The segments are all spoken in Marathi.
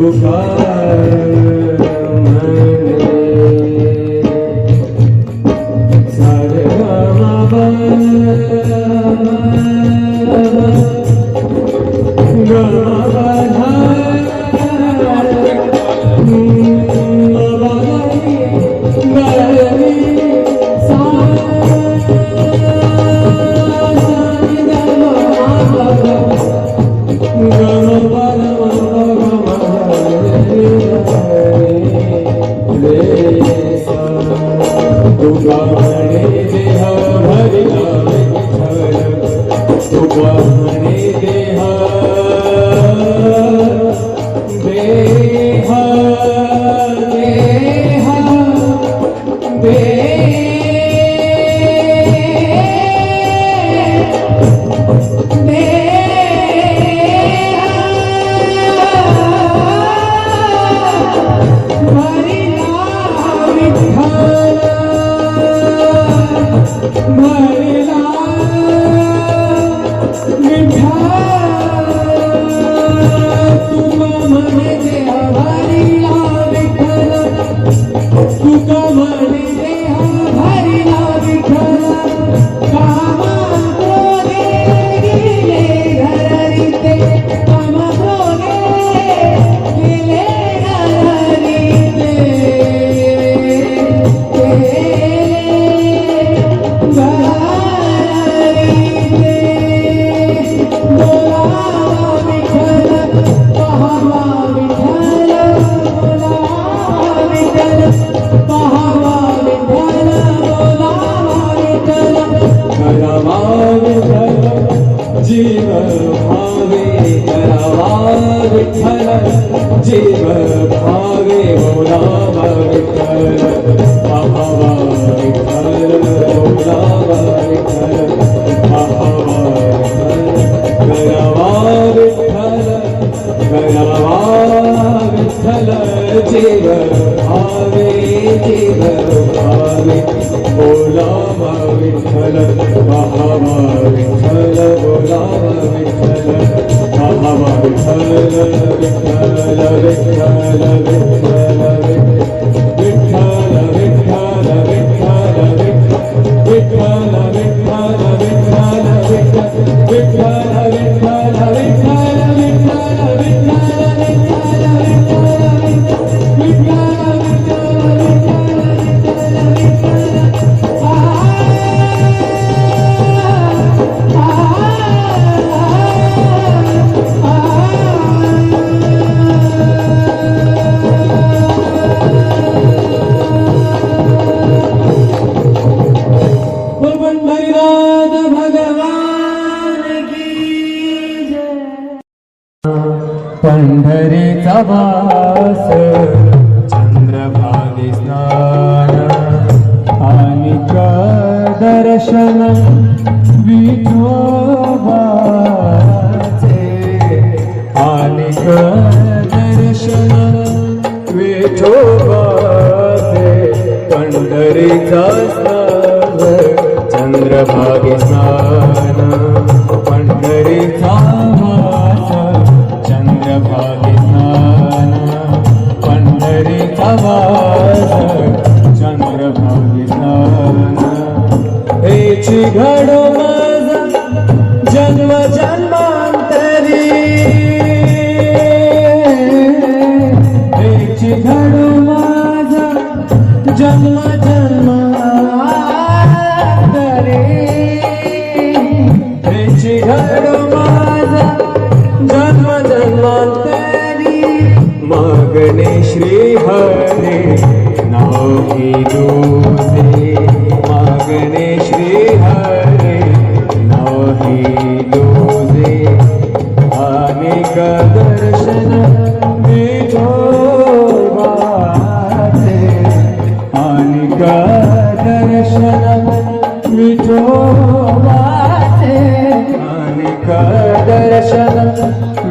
Goodbye. सुबह निदेहा हरि जीव भावे मौला विठ्ठल भावा विठ्ठल मौला विठ्ठल भावा गरवा विठ्ठल गरवा विठ्ठल जीव भावे जीव भावे मौला विठ्ठल भावा विठ्ठल मौला Vitthal Ama bekle, bekle, bekle, bekle. पंढरीचा वास चंद्रभागे स्नान आणि दर्शन विठोबाचे. आणि दर्शन विठोबाचे पंढरीचा स्नान चंद्रभागे स्नान पंढरीचा आवाज वास चंद्रभागी स्नान हेची घडो माझा जन्म जन्मांतरी. हेची घडो माझा जन्म जन्मांतरी. हेची घडो माझा जन्म जन्मांतरी. मागणे श्री हर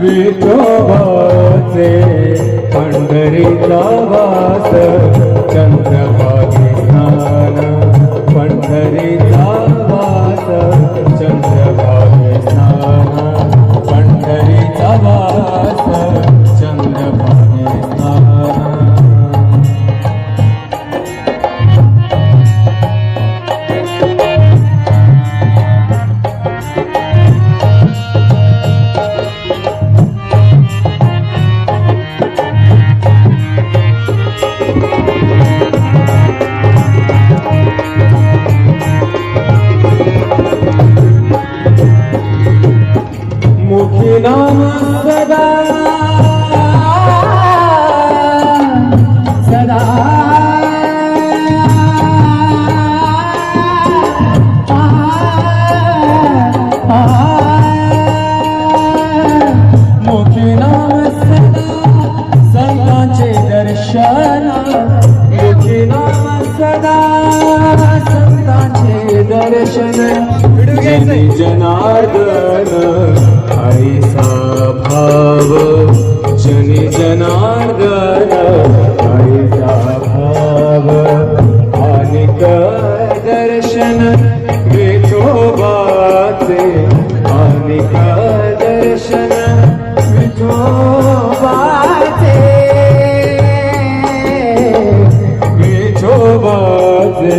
विठोबाचे पंढरीचा वास चंद्रभागी स्नान पंढरीचा शनी जनार्दन ऐसा भाव। जनि जनार्दन ऐसा भाव। अनिक दर्शन विठोबाचे अनिक दर्शन विठोबाचे विठोबाचे